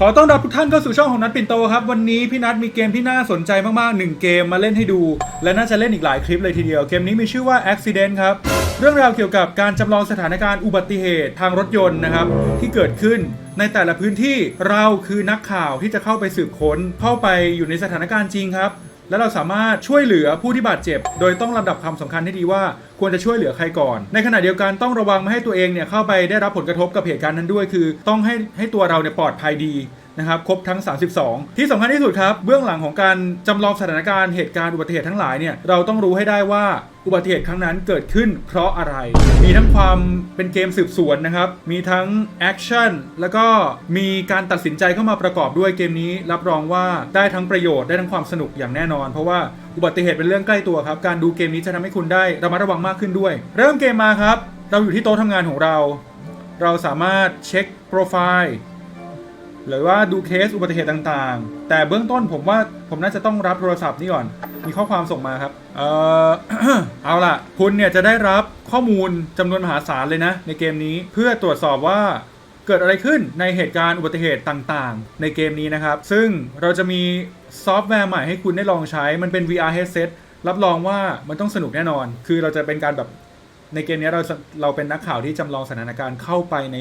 ขอต้อนรับทุกท่านเข้าสู่ช่องของนัดปิ่นโตครับ วันนี้พี่นัดมีเกมที่น่าสนใจมากๆหนึ่งเกมมาเล่นให้ดู และน่าจะเล่นอีกหลายคลิปเลยทีเดียว เกมนี้มีชื่อว่า Accident ครับ เรื่องราวเกี่ยวกับการจำลองสถานการณ์อุบัติเหตุทางรถยนต์นะครับ ที่เกิดขึ้นในแต่ละพื้นที่เราคือนักข่าวที่จะเข้าไปสืบค้นเข้าไปอยู่ในสถานการณ์จริงครับ และเราสามารถช่วยเหลือผู้ที่บาดเจ็บ โดยต้องลำดับความสำคัญให้ดีว่าควรจะช่วยเหลือใครก่อน ในขณะเดียวกันต้องระวังไม่ให้ตัวเองเนี่ยเข้าไปได้รับผลกระทบกับเหตุการณ์นั้นด้วย คือ ต้องให้ให้ตัวเราเนี่ยปลอดภัยดี นะครับครบทั้ง 32 ที่สำคัญที่สุดครับเบื้องหลังของการจำลองสถานการณ์เหตุการณ์อุบัติเหตุทั้งหลายเนี่ยเราต้องรู้ให้ได้ว่าอุบัติเหตุครั้งนั้นเกิดขึ้นเพราะอะไร มีทั้งความเป็นเกมสืบสวนนะครับ มีทั้งแอคชั่น แล้วก็มีการตัดสินใจเข้ามาประกอบด้วยเกมนี้ รับรองว่าได้ทั้งประโยชน์ได้ทั้งความสนุกอย่างแน่นอน เพราะว่าอุบัติเหตุเป็นเรื่องใกล้ตัวครับ การดูเกมนี้จะทำให้คุณได้ระมัดระวังมากขึ้นด้วย เริ่มเกมมาครับ เราอยู่ที่โต๊ะทำงานของเรา เราสามารถเช็คโปรไฟล์ หรือว่าดูเคสอุบัติเหตุต่างๆ แต่เบื้องต้นผมว่าผมน่าจะต้องรับโทรศัพท์นี่ก่อน มีข้อความส่งมาครับ เออเอาล่ะ คุณเนี่ยจะได้รับข้อมูลจำนวนมหาศาลเลยนะ ในเกมนี้เพื่อตรวจสอบว่าเกิดอะไรขึ้นในเหตุการณ์อุบัติเหตุต่างๆ ในเกมนี้นะครับ ซึ่งเราจะมีซอฟต์แวร์ใหม่ให้คุณได้ลองใช้ มันเป็น VR headset รับรองว่ามันต้องสนุกแน่นอน คือเราจะเป็นการแบบในเกมนี้เราเราเป็นนักข่าวที่จำลองสถานการณ์เข้าไปใน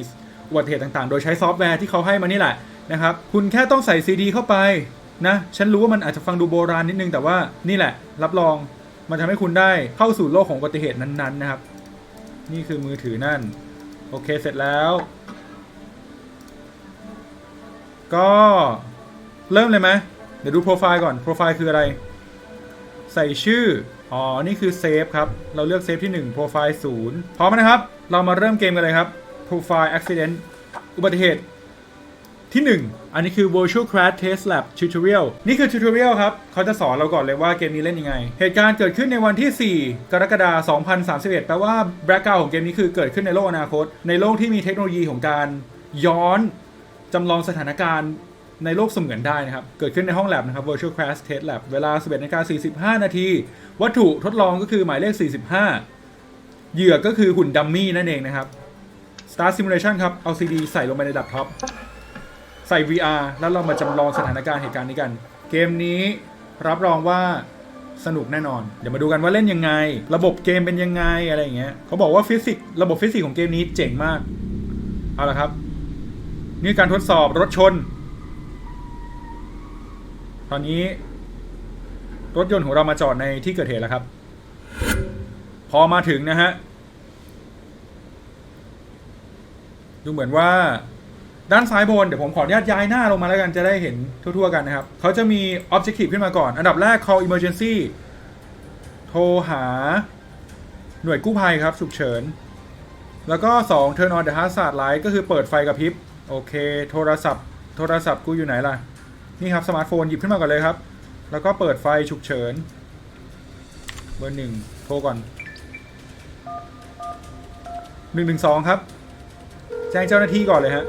อุบัติเหตุต่างๆ โดยใช้ซอฟต์แวร์ที่เขาให้มานี่แหละ นะครับ คุณแค่ต้องใส่ซีดีเข้าไปนะ ฉันรู้ว่ามันอาจจะฟังดูโบราณนิดนึงแต่ว่านี่แหละ รับรองมันทำให้คุณได้เข้าสู่โลกของอุบัติเหตุนั้นๆนะครับ นี่คือมือถือนั่น โอเคเสร็จแล้ว ก็เริ่มเลยไหมเดี๋ยวดูโปรไฟล์ก่อน โปรไฟล์คืออะไร ใส่ชื่อ อ๋อ นี่คือเซฟครับ เราเลือกเซฟที่1โปรไฟล์0พร้อมนะครับ เรามาเริ่มเกมกันเลยครับ Profile Accident อุบัติเหตุ ที่ 1 อันนี้คือ Virtual Crash Test Lab Tutorial นี่คือ Tutorial ครับ เขาจะสอนเราก่อนเลยว่าเกมนี้เล่นยังไง เหตุการณ์เกิดขึ้นในวันที่ 4 กรกฎาคม 2031 แปลว่า background ของเกมนี้คือเกิดขึ้นในโลกอนาคต ในโลกที่มีเทคโนโลยีของการย้อนจำลองสถานการณ์ในโลกเสมือนได้นะครับ เกิดขึ้นในห้องแลบนะครับ Virtual Crash Test Lab เวลา 11นาฬิกา45 นาที วัตถุทดลองก็คือหมายเลข 45 เหยื่อก็คือหุ่นดัมมี่นั่นเองนะครับ Start Simulation ครับ เอา CD ใส่ลงไปในดับท็อป ใส่ VR แล้วเรามาจำลองสถานการณ์เหตุการณ์นี้กัน เกมนี้รับรองว่าสนุกแน่นอน เดี๋ยวมาดูกันว่าเล่นยังไง ระบบเกมเป็นยังไงอะไรอย่างเงี้ยเขาบอกว่าฟิสิกส์ระบบฟิสิกส์ของเกมนี้เจ๋งมาก เอาละครับ นี่การทดสอบรถชน ตอนนี้ รถยนต์ของเรามาจอดในที่เกิดเหตุแล้วครับ พอมาถึงนะฮะ ดูเหมือนว่า ด้านซ้ายบนเดี๋ยวผมขออนุญาตย้ายหน้าลงมาแล้วกันจะได้เห็นทั่วๆกันนะครับเขาจะมี Objective ขึ้นมาก่อน อันดับแรก Call Emergency โทรหาหน่วยกู้ภัยครับฉุกเฉิน แล้วก็ 2 Turn on the hazard light ก็คือเปิดไฟกระพริบ โอเค โทรศัพท์ โทรศัพท์กูอยู่ไหนล่ะ นี่ครับ สมาร์ทโฟนหยิบขึ้นมาก่อนเลยครับ แล้วก็เปิดไฟฉุกเฉิน เบอร์หนึ่งโทรก่อนหนึ่งหนึ่งสองครับ แจ้งเจ้าหน้าที่ก่อนเลยฮะ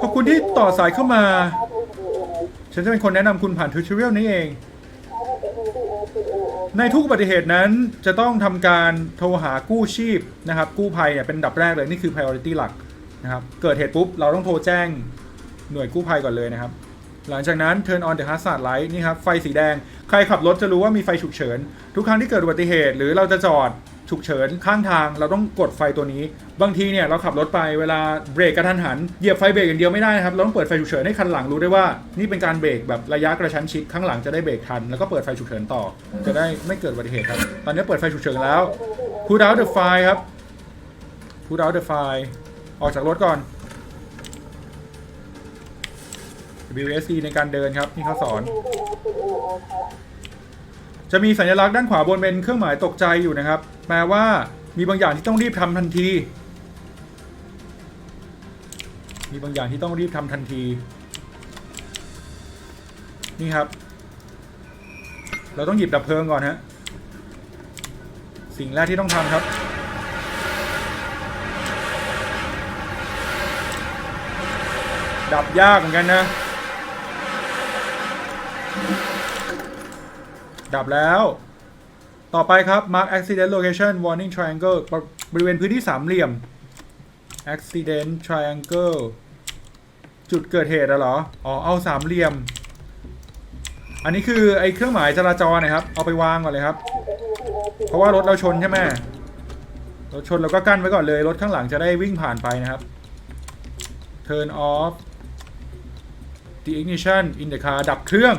ขอบ คุณที่ต่อสายเข้ามา ฉันจะเป็นคนแนะนำคุณผ่านทูชิเรียลนี้เอง ในทุกอุบัติเหตุนั้นจะต้องทำการโทรหากู้ชีพนะครับ กู้ภัยเนี่ยเป็นอันดับแรกเลย นี่คือ priority หลักนะครับ เกิดเหตุปุ๊บ เราต้องโทรแจ้งหน่วยกู้ภัยก่อนเลยนะครับ หลังจากนั้น turn on the hazard light นี่ครับ ไฟสีแดง ใครขับรถจะรู้ว่ามีไฟฉุกเฉิน ทุกครั้งที่เกิดอุบัติเหตุหรือเราจะจอด ฉุกเฉินข้างทางเราต้องกดไฟตัวนี้ บางทีเนี่ยเราขับรถไปเวลาเบรกกระทันหันเหยียบไฟเบรกอย่างเดียวไม่ได้นะครับเราต้องเปิดไฟฉุกเฉินให้คันหลังรู้ได้ว่านี่เป็นการเบรกแบบระยะกระชั้นชิดข้างหลังจะได้เบรกทันแล้วก็เปิดไฟฉุกเฉินต่อ จะได้ไม่เกิดอุบัติเหตุครับตอนนี้เปิดไฟฉุกเฉินแล้ว put out the fire ครับ put out the fire ออกจากรถก่อน WSD ในการเดินครับนี่เขาสอน จะมีสัญลักษณ์ด้านขวาบนเป็นเครื่องหมายตกใจอยู่นะครับแปลว่ามีบางอย่างที่ต้องรีบทำทันที มีบางอย่างที่ต้องรีบทำทันที นี่ครับ เราต้องหยิบดับเพลิงก่อนฮะ สิ่งแรกที่ต้องทำครับดับยากเหมือนกันนะ ดับแล้ว ต่อไปครับ mark accident location warning triangle บริเวณพื้นที่สามเหลี่ยม accident triangle จุดเกิดเหตุอะเหรอ อ๋อ เอาสามเหลี่ยม อันนี้คือไอ้เครื่องหมายจราจรนะครับ เอาไปวางก่อนเลยครับ เพราะว่ารถเราชนใช่ไหมรถชนเราก็กั้นไว้ก่อนเลย รถข้างหลังจะได้วิ่งผ่านไปนะครับ turn off the ignition in the car ดับเครื่อง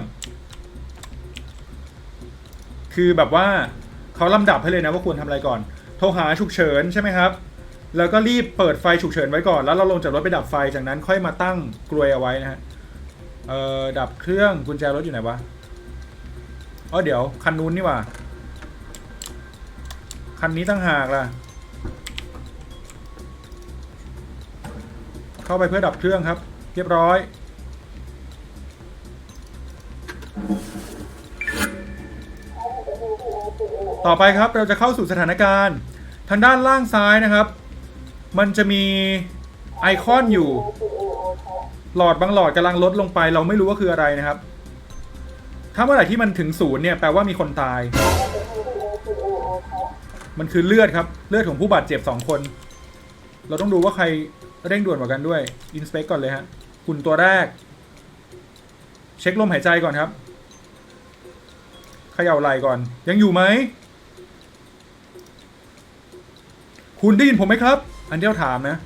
คือแบบว่าเขาลำดับให้เลยนะว่าควรทำอะไรก่อน โทรหาฉุกเฉินใช่ไหมครับ แล้วก็รีบเปิดไฟฉุกเฉินไว้ก่อน แล้วเราลงจากรถไปดับไฟ จากนั้นค่อยมาตั้งกลวยเอาไว้นะฮะ เอ่อ ดับเครื่องกุญแจรถอยู่ไหนวะ อ๋อเดี๋ยวคันนู้นนี่หว่า คันนี้ตั้งหากล่ะ เข้าไปเพื่อดับเครื่องครับ เรียบร้อย ต่อไปครับเราจะเข้าสู่สถานการณ์ ทางด้านล่างซ้ายนะครับ มันจะมีไอคอนอยู่ หลอดบางหลอดกำลังลดลงไป เราไม่รู้ว่าคืออะไรนะครับ ถ้าเมื่อไหร่ที่มันถึงศูนย์เนี่ยแปลว่ามีคนตาย มันคือเลือดครับ เลือดของผู้บาดเจ็บสองคน เราต้องดูว่าใครเร่งด่วนกว่ากันด้วย อินสเปกก่อนเลยฮะหุ่นตัวแรก เช็คลมหายใจก่อนครับเขย่าไหล่ก่อน ยังอยู่ไหม คุณได้ยินผมไหมครับ อันเดียวถามนะ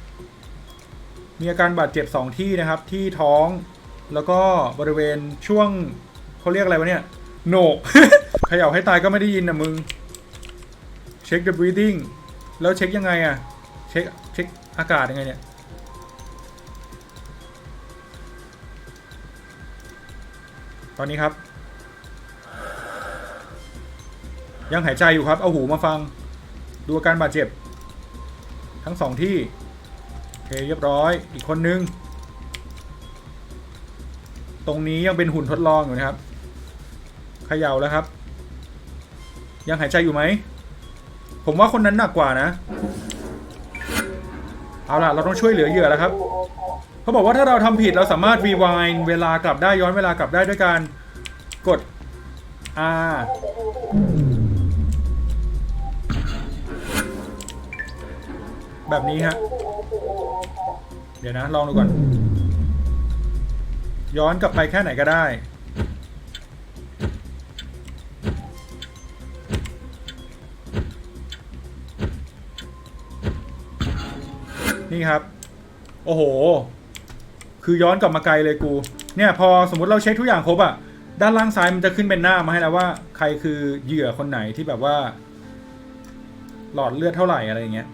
มีอาการบาดเจ็บสองที่นะครับ ที่ท้องแล้วก็บริเวณช่วงเขาเรียกอะไรวะเนี่ยโหนกเขย่าให้ตายก็ไม่ได้ยินนะมึง เช็ค the breathing แล้วเช็คยังไงอะเช็คเช็คอากาศยังไงเนี่ยตอนนี้ครับ ยังหายใจอยู่ครับ เอาหูมาฟัง ดูอาการบาดเจ็บ ทั้งสองที่โอเคเรียบร้อยอีกคนนึง ตรงนี้ยังเป็นหุ่นทดลองอยู่นะครับเขย่าแล้วครับ ยังหายใจอยู่ไหม ผมว่าคนนั้นหนักกว่านะ เอาล่ะ เราต้องช่วยเหลือเหยื่อแล้วครับเขาบอกว่าถ้าเราทำผิดเราสามารถรีว i เวลากลับได้ย้อนเวลากลับได้ด้วยการกด R แบบนี้ฮะ เดี๋ยวนะ ลองดูก่อน ย้อนกลับไปแค่ไหนก็ได้ นี่ครับ โอ้โห คือย้อนกลับมาไกลเลยกู เนี่ยพอสมมติเราเช็คทุกอย่างครบอะด้านล่างซ้ายมันจะขึ้นเป็นหน้ามาให้แล้วว่า ใครคือเหยื่อคนไหนที่แบบว่า หลอดเลือดเท่าไหร่อะไรอย่างเงี้ย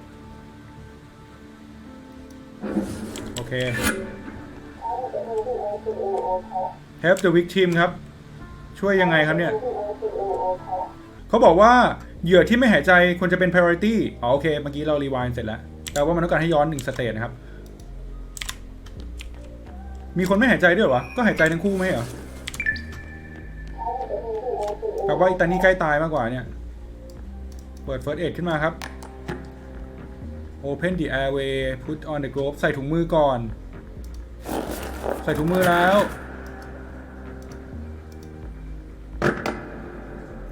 โอเค help the victim ครับ ช่วยยังไงครับเนี่ย เขาบอกว่าเหยื่อที่ไม่หายใจควรจะเป็น priority อ๋อโอเค เมื่อกี้เรารีว i เสร็จแล้วแปลว่ามันต้องการให้ย้อนหนึ่งสเตจนะครับ มีคนไม่หายใจด้วยเหรอวะ ก็หายใจทั้งคู่ไหมเหรอแปลว่าอีตานี่ใกล้ตายมากกว่าเนี่ย เปิด first aid ขึ้นมาครับ Open the airway put on the glove ใส่ถุงมือก่อน ใส่ถุงมือแล้ว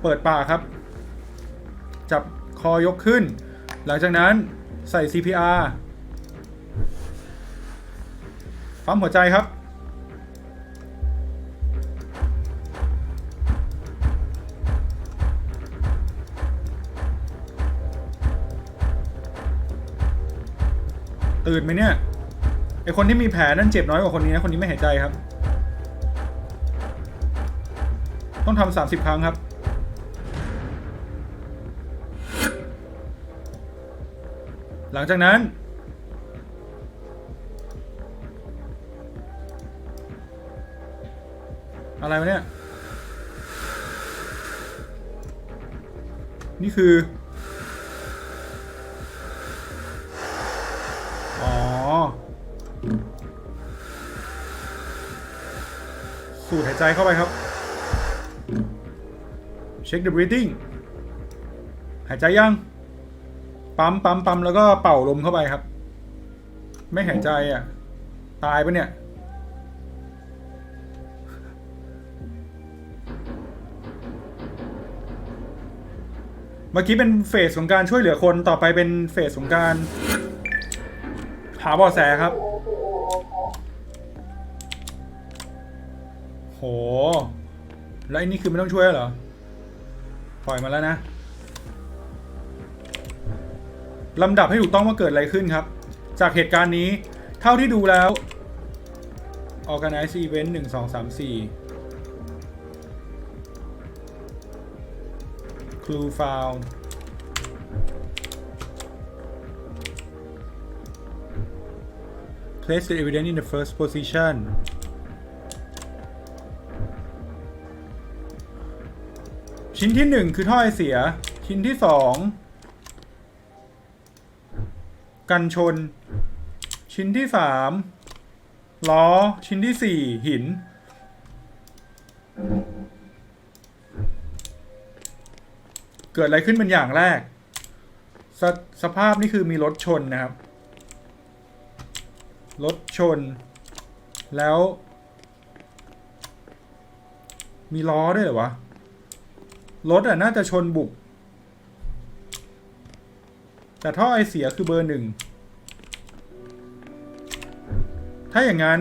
เปิดปากครับ จับคอยกขึ้น หลังจากนั้นใส่ CPR ปั๊มหัวใจครับ ตื่นไหมเนี่ย ไอคนที่มีแผลนั่นเจ็บน้อยกว่าคนนี้นะ คนนี้ไม่หายใจครับ ต้องทำสามสิบครั้งครับ หลังจากนั้น อะไรวะเนี่ย นี่คือ สูดหายใจเข้าไปครับ เช็ค the breathing หายใจยัง ปั๊มปั๊มปั๊มแล้วก็เป่าลมเข้าไปครับ ไม่หายใจอะ ตายปะเนี่ย เมื่อกี้เป็นเฟสของการช่วยเหลือคนต่อไปเป็นเฟสของการ หาเบาะแสครับ แล้วไอ้นี่คือไม่ต้องช่วยเหรอ ปล่อยมาแล้วนะลำดับให้ถูกต้องว่าเกิดอะไรขึ้นครับ จากเหตุการณ์นี้เท่าที่ดูแล้ว organize event 1 2 3 4 clue found place the evidence in the first position ชิ้นที่หนึ่งคือท่อไอเสีย ชิ้นที่สองกันชน ชิ้นที่สามล้อ ชิ้นที่สี่หิน เกิดอะไรขึ้นเป็นอย่างแรกสสภาพนี่คือมีรถชนนะครับ รถชน แล้ว มีล้อด้วยเหรอวะ รถอะน่าจะชนบุกแต่ท่อไอเสียคือเบอร์หนึ่ง ถ้าอย่างนั้น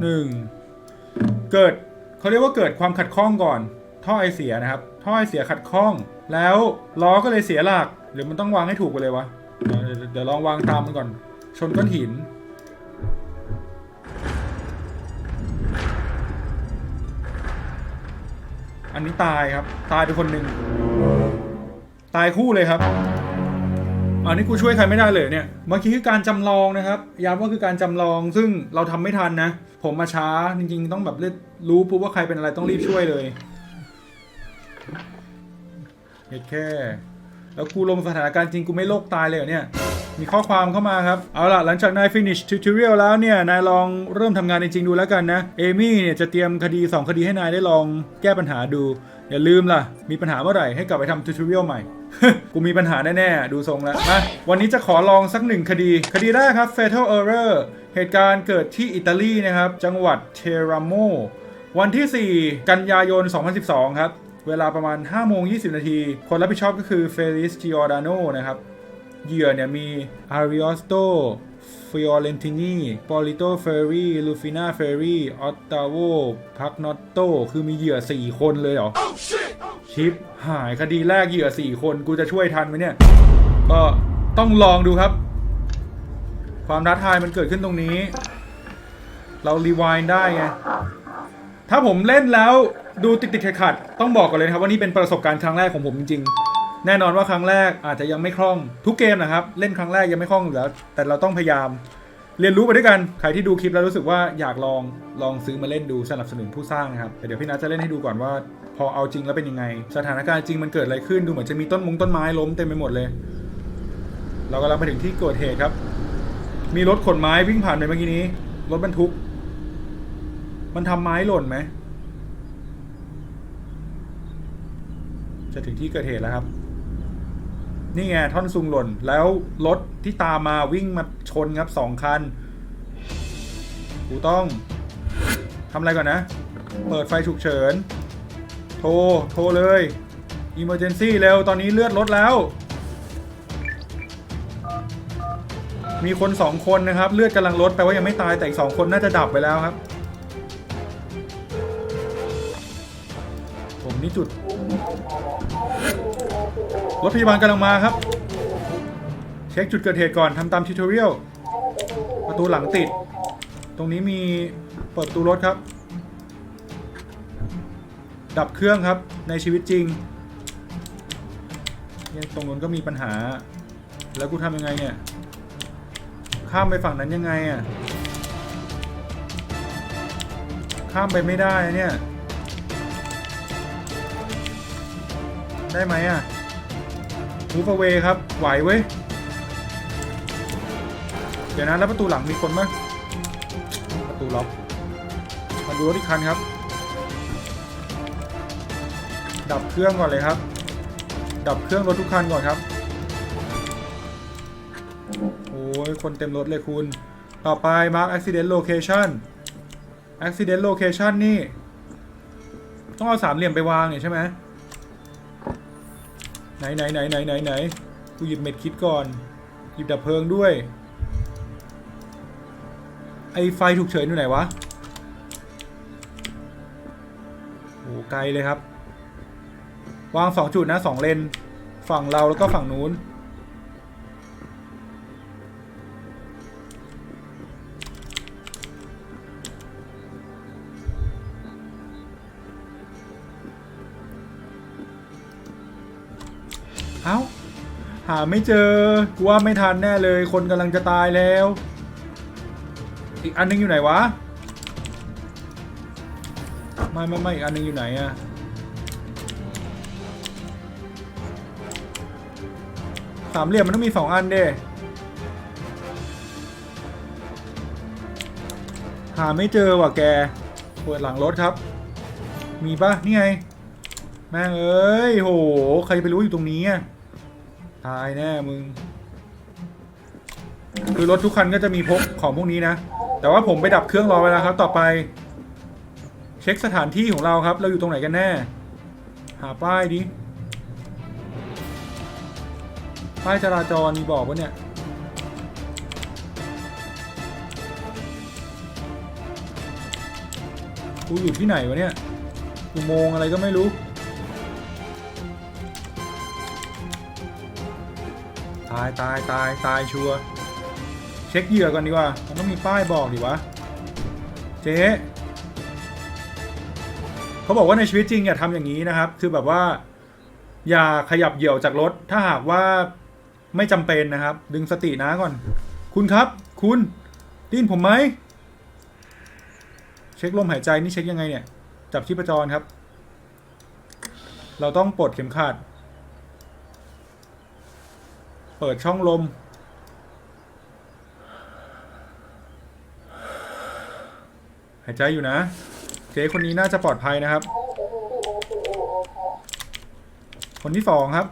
หนึ่ง เกิดเขาเรียกว่าเกิดความขัดข้องก่อน ท่อไอเสียนะครับ ท่อไอเสียขัดข้อง แล้วล้อก็เลยเสียหลัก หรือมันต้องวางให้ถูกไปเลยวะ เดี๋ยวเดี๋ยวเดี๋ยวลองวางตามมันก่อน ชนก้อนหิน อันนี้ตายครับ ตายไปคนหนึ่งตายคู่เลยครับอันนี้กูช่วยใครไม่ได้เลยเนี่ย เมื่อกี้คือการจำลองนะครับ ย้ำว่าคือการจำลอง ซึ่งเราทำไม่ทันนะ ผมมาช้า จริงๆ ต้องแบบเรียกรู้ปุ๊บว่าใครเป็นอะไรต้องรีบช่วยเลยเหตุแค่ แล้วกูลงสถานการณ์จริงกูไม่โลกตายเลยเหรอเนี่ย มีข้อความเข้ามาครับ เอาล่ะ หลังจากนาย finish tutorial แล้วเนี่ย นายลองเริ่มทำงานจริงๆดูแล้วกันนะ เอมี่เนี่ยจะเตรียมคดี 2 คดีให้นายได้ลองแก้ปัญหาดู อย่าลืมล่ะ มีปัญหาเมื่อไหร่ให้กลับไปทำ tutorial ใหม่ กูมีปัญหาแน่ๆ ดูทรงแล้วมาวันนี้จะขอลองสักหนึ่งคดี คดีแรกครับ fatal error เหตุการณ์เกิดที่อิตาลีนะครับ จังหวัดเทราโมวันที่ 4 กันยายน 2012 ครับ เวลาประมาณ 5 โมง 20 นาที คนรับผิดชอบก็คือเฟลิสจิออร์ดาโนนะครับ เหยื่อเนี่ยมีอาริออสโตฟิออเรนตินีปอลิโตเฟอรี่ ลูฟิน่าเฟอรี่ ออตตาโวพักนอตโต คือมีเหยื่อ 4 คนเลยเหรอ ชิปหายคดีแรกเหยื่อ 4 คน กูจะช่วยทันไหมเนี่ย ก็ต้องลองดูครับ ความท้าทายมันเกิดขึ้นตรงนี้ เรารีวายได้ไง ถ้าผมเล่นแล้วดูติดติดขัดๆต้องบอกก่อนเลยนะครับว่านี่เป็นประสบการณ์ครั้งแรกของผมจริงๆ แน่นอนว่าครั้งแรกอาจจะยังไม่คล่องทุกเกมนะครับ เล่นครั้งแรกยังไม่คล่องอยู่แล้ว แต่เราต้องพยายาม เรียนรู้ไปด้วยกัน ใครที่ดูคลิปแล้วรู้สึกว่าอยากลองลองซื้อมาเล่นดูสนับสนุนผู้สร้างนะครับแต่เดี๋ยวพี่นัทจะเล่นให้ดูก่อนว่า พอเอาจริงแล้วเป็นยังไง สถานการณ์จริงมันเกิดอะไรขึ้นดูเหมือนจะมีต้นมงต้นไม้ล้มเต็มไปหมดเลย เรากำลังไปถึงที่เกิดเหตุครับ มีรถขนไม้วิ่งผ่านไปเมื่อกี้นี้ รถบรรทุก มันทำไม้หล่นไหมจะถึงที่เกิดเหตุแล้วครับ นี่ไงท่อนซุงหล่น แล้วรถที่ตามมาวิ่งมาชนครับสองคัน กูต้องทำอะไรก่อนนะ เปิดไฟฉุกเฉิน โทร โทรเลย Emergency เร็ว ตอนนี้เลือดลดแล้ว มีคนสองคนนะครับ เลือดกำลังลดแปลว่ายังไม่ตายแต่อีกสองคนน่าจะดับไปแล้วครับ ผมนี่จุด รถพยาบาลกำลังมาครับ เช็คจุดเกิดเหตุก่อนทำตามทิวทอเรียลประตูหลังติด ตรงนี้มีเปิดประตูรถครับ ดับเครื่องครับในชีวิตจริงเนี่ยตรงนู้นก็มีปัญหา แล้วกูทำยังไงเนี่ย ข้ามไปฝั่งนั้นยังไงอะ ข้ามไปไม่ได้เนี่ย ได้ไหมอะ move away ครับ ไหวเว้ย เดี๋ยวนะ แล้วประตูหลังมีคนมั้ยประตูล็อกมาดูรถอีกคันครับ ดับเครื่องก่อนเลยครับ ดับเครื่องรถทุกคันก่อนครับ โอ้ย คนเต็มรถเลยคุณ ต่อไป mark accident location accident location นี่ ต้องเอาสามเหลี่ยมไปวางเนี่ยใช่ไหม ไหนไหนไหนไหนไหนไหนกูหยิบเม็ดคิดก่อน หยิบดับเพลิงด้วย ไอไฟถูกเฉินอยู่ไหนวะโอ้ไกลเลยครับ วางสองจุดนะสองเลน ฝั่งเราแล้วก็ฝั่งนู้น หาไม่เจอกูว่าไม่ทันแน่เลย คนกำลังจะตายแล้ว อีกอันนึงอยู่ไหนวะ ไม่ไม่ไม่อีกอันนึงอยู่ไหนอะสามเหลี่ยมมันต้องมีสองอันเด้หาไม่เจอว่ะแก เปิดหลังรถครับ มีปะนี่ไง แม่งเอ้ย โห ใครจะไปรู้อยู่ตรงนี้อะ ตายแน่มึง คือรถทุกคันก็จะมีพกของพวกนี้นะ แต่ว่าผมไปดับเครื่องรอไว้แล้วครับ ต่อไป เช็คสถานที่ของเราครับ เราอยู่ตรงไหนกันแน่ หาป้ายดิ ป้ายจราจรมีบอกว่าเนี่ย กูอยู่ที่ไหนวะเนี่ยอุโมงอะไรก็ไม่รู้ายตายตายตายชัวเช็คเหยื่อก่อนดีกว่า มันต้องมีป้ายบอกดิวะ เจ๊เขาบอกว่าในชีวิตจริงอย่าทำอย่างนี้นะครับ คือแบบว่า อย่าขยับเหยี่ยวจากรถ ถ้าหากว่าไม่จำเป็นนะครับ ดึงสตินะก่อน คุณครับ คุณดยินผมไหม เช็คลมหายใจนี่เช็คยังไงเนี่ย จับชีพจรครับ เราต้องปลดเข็มขัด เปิดช่องลม หายใจอยู่นะ เจ๊คนนี้น่าจะปลอดภัยนะครับ คนที่สองครับ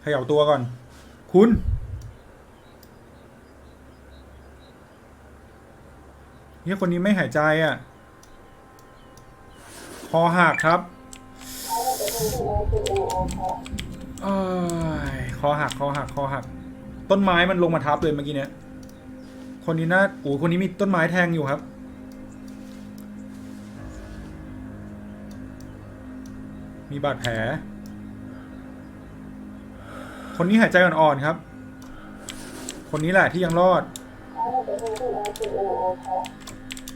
เขย่าตัวก่อน คุณ เนี่ยคนนี้ไม่หายใจอะ คอหักครับ คอหักคอหักคอหัก ต้นไม้มันลงมาทับเลยเมื่อกี้เนี้ย คนนี้น่าโอ้คนนี้มีต้นไม้แทงอยู่ครับ มีบาดแผล คนนี้หายใจอ่อนๆครับ คนนี้แหละที่ยังรอด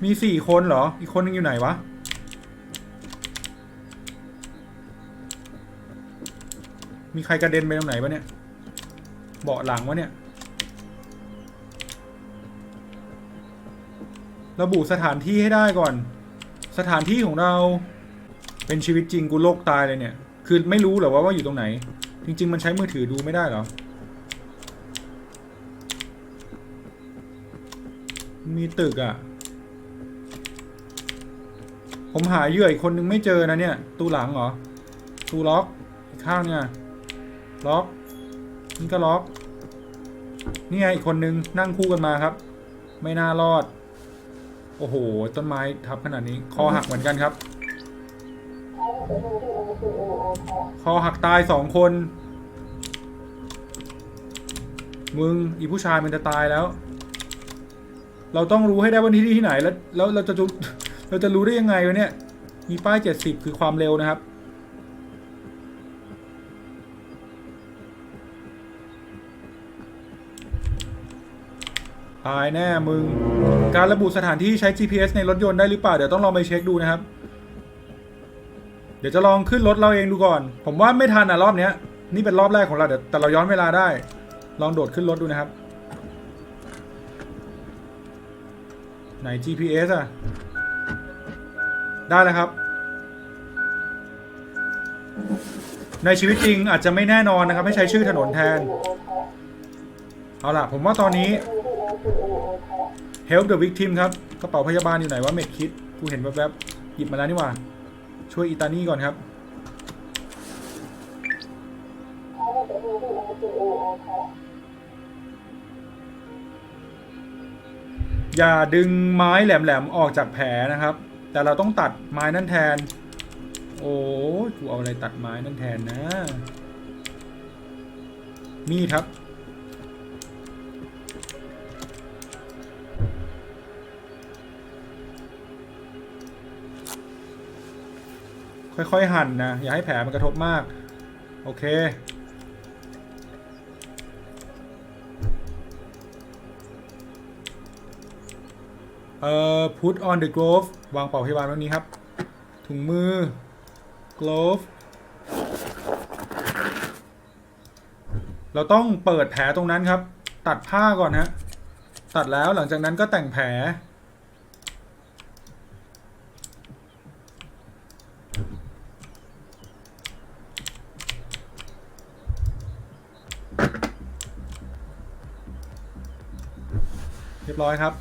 มีสี่คนเหรอ อีกคนนึงอยู่ไหนวะ มีใครกระเด็นไปตรงไหนวะเนี่ย เบาะหลังวะเนี่ย ระบุสถานที่ให้ได้ก่อน สถานที่ของเรา เป็นชีวิตจริงกูโลกตายเลยเนี่ย คือไม่รู้เหรอว่าว่าอยู่ตรงไหน จริง ๆ มันใช้มือถือดูไม่ได้เหรอ มีตึกอะ่ะ ผมหาเหยื่ออีกคนนึงไม่เจอนะเนี่ย ตู้หลังเหรอ ตู้ล็อก อีกข้างเนี่ย ล็อก นี่ก็ล็อก นี่ไงอีกคนนึงนั่งคู่กันมาครับ ไม่น่ารอด โอ้โห ต้นไม้ทับขนาดนี้คอหักเหมือนกันครับ คอหักตายสองคน มึงอีผู้ชายมันจะตายแล้ว เราต้องรู้ให้ได้ว่าที่ที่ไหนแล้วแล้วเราจะเราจะรู้ได้ยังไงวะเนี่ย มีป้ายเจ็ดสิบคือความเร็วนะครับ ตายแน่มึง การระบุสถานที่ใช้ GPS ในรถยนต์ได้หรือเปล่า เดี๋ยวต้องลองไปเช็คดูนะครับ เดี๋ยวจะลองขึ้นรถเราเองดูก่อน ผมว่าไม่ทันอะรอบเนี้ย นี่เป็นรอบแรกของเราเดี๋ยวแต่เราย้อนเวลาได้ ลองโดดขึ้นรถดูนะครับ ไหน GPS อะ ได้แล้วครับ ในชีวิตจริงอาจจะไม่แน่นอนนะครับ ให้ใช้ชื่อถนนแทน เอาล่ะ ผมว่าตอนนี้ Help the victim ครับกระเป๋าพยาบาลอยู่ไหนวะเม็ดคิดกูเห็นแวบๆหยิบมาแล้วนี่หว่า ช่วยอีตานี่ก่อนครับอย่าดึงไม้แหลมๆออกจากแผลนะครับ แต่เราต้องตัดไม้นั่นแทน โอ้กูเอาอะไรตัดไม้นั่นแทนนะ มีดครับ ค่อยๆหั่นนะ อย่าให้แผลมันกระทบมาก โอเค เอ่อ put on the glove วางเป่าพยาบาลไว้นี้ครับ ถุงมือ glove เราต้องเปิดแผลตรงนั้นครับ ตัดผ้าก่อนฮะตัดแล้วหลังจากนั้นก็แต่งแผล ร้อยครับ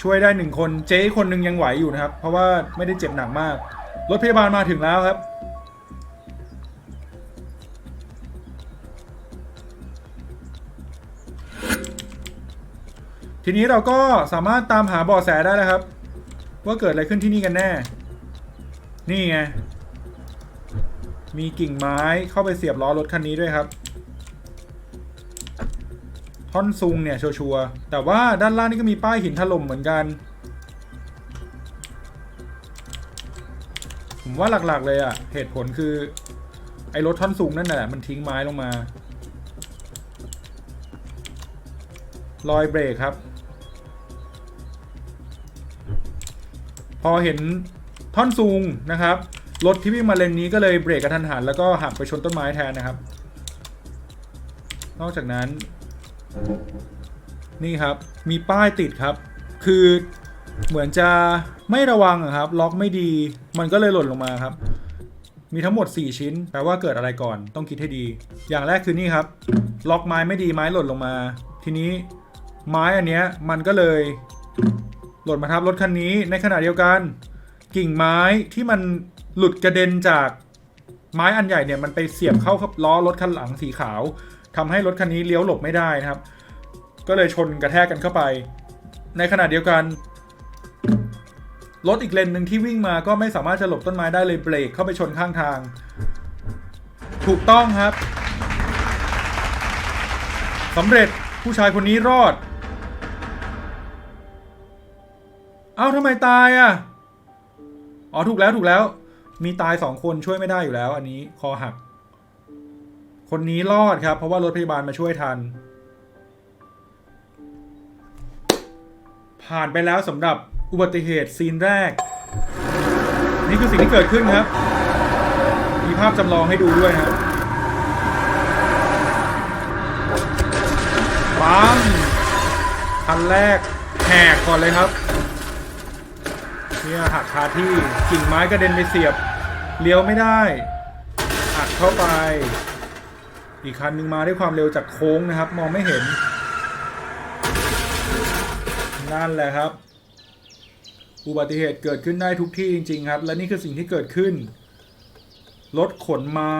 ช่วยได้หนึ่งคนเจ๊คนหนึ่งยังไหวอยู่นะครับ เพราะว่าไม่ได้เจ็บหนักมาก รถพยาบาลมาถึงแล้วครับ ทีนี้เราก็สามารถตามหาเบาะแสได้แล้วครับ ว่าเกิดอะไรขึ้นที่นี่กันแน่ นี่ไงมีกิ่งไม้เข้าไปเสียบล้อรถคันนี้ด้วยครับ ท่อนซุงเนี่ยชัวร์แต่ว่าด้านล่างนี่ก็มีป้ายหินถล่มเหมือนกัน ผมว่าหลักๆเลยอะเหตุผลคือ ไอ้รถท่อนซุงนั่นแหละมันทิ้งไม้ลงมารอยเบรกครับ พอเห็นท่อนซุงนะครับรถที่วิ่งมาเลนนี้ก็เลยเบรกกระทันหันแล้วก็หักไปชนต้นไม้แทนนะครับ นอกจากนั้น นี่ครับมีป้ายติดครับ คือเหมือนจะไม่ระวังอะครับ ล็อกไม่ดี มันก็เลยหล่นลงมาครับ มีทั้งหมด 4 ชิ้น แปลว่าเกิดอะไรก่อน ต้องคิดให้ดี อย่างแรกคือนี่ครับ ล็อกไม้ไม่ดีไม้หล่นลงมา ทีนี้ไม้อันเนี้ยมันก็เลยหล่นมาทับรถคันนี้ ในขณะเดียวกัน กิ่งไม้ที่มันหลุดกระเด็นจากไม้อันใหญ่เนี่ยมันไปเสียบเข้ากับล้อรถคันหลังสีขาว ทำให้รถคันนี้เลี้ยวหลบไม่ได้นะครับ ก็เลยชนกระแทกกันเข้าไป ในขณะเดียวกัน รถอีกเลนหนึ่งที่วิ่งมาก็ไม่สามารถจะหลบต้นไม้ได้เลยเบรกเข้าไปชนข้างทาง ถูกต้องครับสำเร็จผู้ชายคนนี้รอด เอ้าทำไมตายอะ อ๋อ ถูกแล้วถูกแล้ว มีตายสองคนช่วยไม่ได้อยู่แล้ว อันนี้คอหัก คนนี้รอดครับ เพราะว่ารถพยาบาลมาช่วยทัน ผ่านไปแล้วสำหรับอุบัติเหตุซีนแรก นี่คือสิ่งที่เกิดขึ้นครับ มีภาพจำลองให้ดูด้วยครับปังคันแรกแหกก่อนเลยครับเนี่ยหักคาที่กิ่งไม้กระเด็นไปเสียบเลี้ยวไม่ได้อัดเข้าไป อีกคันหนึงมาด้วยความเร็วจากโค้งนะครับ มองไม่เห็น นั่นแหละครับ อุบัติเหตุเกิดขึ้นได้ทุกที่จริง ๆ ครับ และนี่คือสิ่งที่เกิดขึ้น รถขนไม้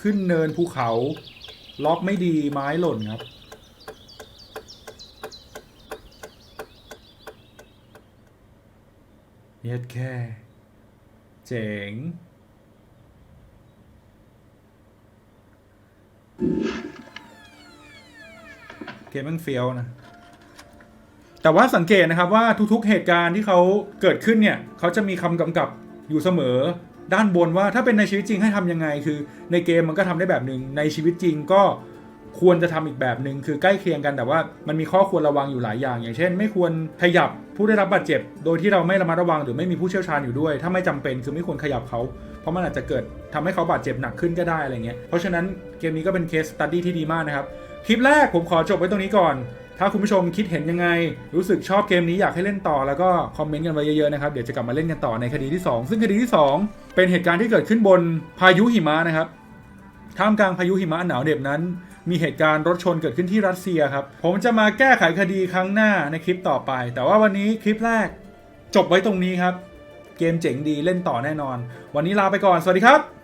ขึ้นเนินภูเขา ล็อกไม่ดีไม้หล่นครับเย็ดแค่ เจ๋ง เกมมันเฟี้ยวนะ แต่ว่าสังเกตนะครับว่าทุกๆเหตุการณ์ที่เขาเกิดขึ้นเนี่ยเขาจะมีคำกำกับอยู่เสมอด้านบนว่าถ้าเป็นในชีวิตจริงให้ทำยังไง คือในเกมมันก็ทำได้แบบหนึ่งในชีวิตจริงก็ควรจะทำอีกแบบหนึ่งคือใกล้เคียงกันแต่ว่ามันมีข้อควรระวังอยู่หลายอย่าง อย่างเช่น ไม่ควรขยับผู้ได้รับบาดเจ็บ โดยที่เราไม่ระมัดระวังหรือไม่มีผู้เชี่ยวชาญอยู่ด้วย ถ้าไม่จำเป็นคือไม่ควรขยับเขา เพราะมันอาจจะเกิดทำให้เขาบาดเจ็บหนักขึ้นก็ได้อะไรเงี้ยเพราะฉะนั้นเกมนี้ก็เป็นเคสตัดดี้ที่ดีมากนะครับ คลิปแรกผมขอจบไว้ตรงนี้ก่อน ถ้าคุณผู้ชมคิดเห็นยังไง รู้สึกชอบเกมนี้อยากให้เล่นต่อแล้วก็คอมเมนต์กันไว้เยอะๆนะครับ เดี๋ยวจะกลับมาเล่นกันต่อในคดีที่ 2 ซึ่งคดีที่ 2 เป็นเหตุการณ์ที่เกิดขึ้นบนพายุหิมะนะครับ ท่ามกลางพายุหิมะหนาวเหน็บนั้น มีเหตุการณ์รถชนเกิดขึ้นที่รัสเซียครับ ผมจะมาแก้ไขคดีครั้งหน้าในคลิปต่อไป แต่ว่าวันนี้คลิปแรก จบไว้ตรงนี้ครับ เกมเจ๋งดีเล่นต่อแน่นอน วันนี้ลาไปก่อน สวัสดีครับ